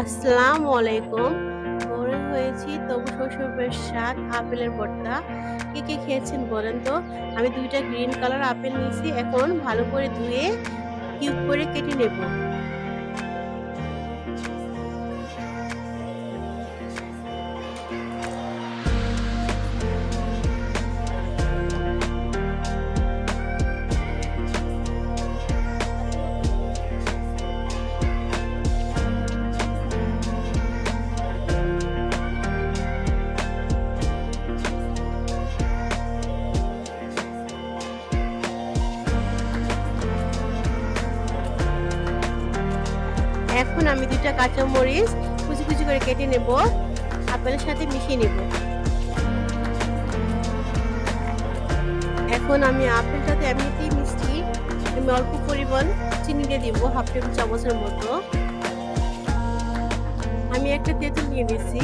আসসালামু আলাইকুম ভোরে হয়েছি তবু শৈশবের স্বাদ, আপেলের ভর্তা। কে কে খেয়েছেন বলেন তো? আমি দুইটা গ্রিন কালার আপেল নিয়েছি, এখন ভালো করে ধুয়ে কিউব করে কেটে নেব। এখন আমি দুইটা কাঁচামরিচ কুচি কুচি করে কেটে নেব, আপেলের সাথে মিশিয়ে নেব। এখন আমি আপেলটাতে এমনিতেই মিষ্টি, আমি অল্প পরিমাণ চিনি দিয়ে দিব, হাফ টেবিল চামচের মতো। আমি একটা তেঁতুল নিয়ে নিয়েছি।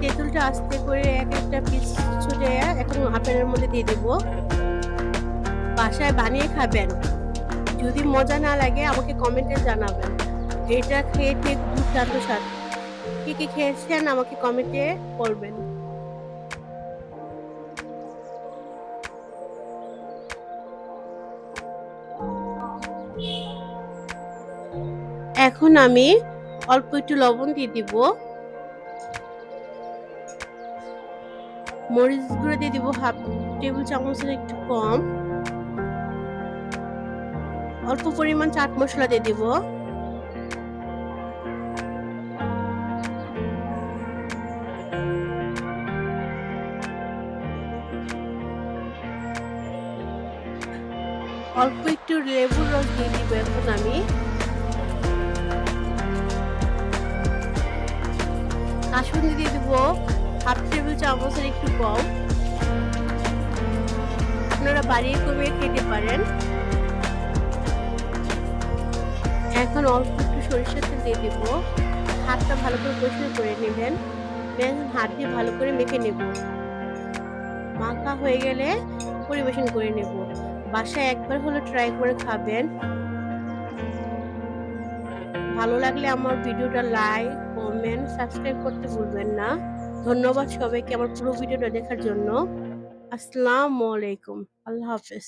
তেঁতুলটা আস্তে করে এক একটা পিস ছুটে এখন আপেলের মধ্যে দিয়ে দেবো। বাসায় বানিয়ে খাবেন। যদি মজা না লাগে, আমাকে কমেন্টে জানাবেন। এটা খেয়ে ঠিক দুর্দান্ত স্বাদ। কি কি খেয়েছেন, আমাকে কমেন্টে বলবেন। এখন আমি অল্প একটু লবণ দিয়ে দিব। মরিচ গুঁড়ো দিয়ে দিব হাফ টেবিল চামচের একটু কম। অল্প পরিমাণ চাট মশলা দিয়ে দিব। অল্প একটু লেবুর রস দিয়ে দিব এখন আমি। কাসুন্দি দিয়ে দিব হাফ টেবিল চামচের একটু কম। আপনারা বাড়িয়ে কমিয়ে খেতে পারেন। এখন অল্প একটু সরিষার তেল দিয়ে দিব। হাতটা ভালো করে পরিষ্কার করে নেবেন। হাত দিয়ে ভালো করে মেখে নেব। মাখা হয়ে গেলে পরিবেশন করে নেব। বাসায় একবার হলে ট্রাই করে খাবেন। ভালো লাগলে আমার ভিডিওটা লাইক কমেন্ট সাবস্ক্রাইব করতে ভুলবেন না। ধন্যবাদ সবাইকে আমার পুরো ভিডিওটা দেখার জন্য। আসসালামু আলাইকুম। আল্লাহ হাফেজ।